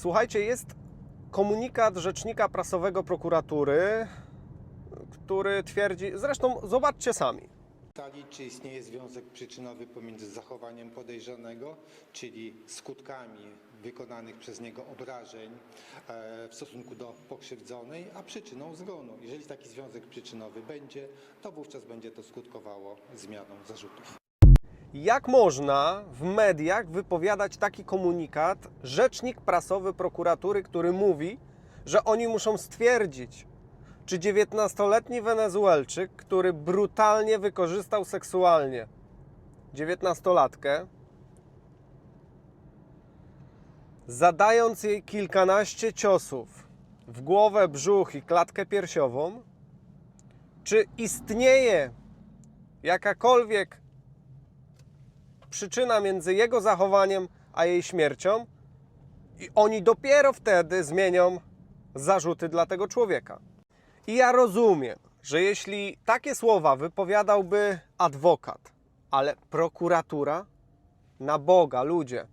Słuchajcie, jest komunikat rzecznika prasowego prokuratury, który twierdzi, zresztą zobaczcie sami. Czy istnieje związek przyczynowy pomiędzy zachowaniem podejrzanego, czyli skutkami wykonanych przez niego obrażeń e, w stosunku do pokrzywdzonej, a przyczyną zgonu. Jeżeli taki związek przyczynowy będzie, to wówczas będzie to skutkowało zmianą zarzutów. Jak można w mediach wypowiadać taki komunikat rzecznik prasowy prokuratury, który mówi, że oni muszą stwierdzić, czy 19-letni Wenezuelczyk, który brutalnie wykorzystał seksualnie 19-latkę, zadając jej kilkanaście ciosów w głowę, brzuch i klatkę piersiową, czy istnieje jakakolwiek przyczyna między jego zachowaniem a jej śmiercią, i oni dopiero wtedy zmienią zarzuty dla tego człowieka. I ja rozumiem, że jeśli takie słowa wypowiadałby adwokat, ale prokuratura, na Boga, ludzie,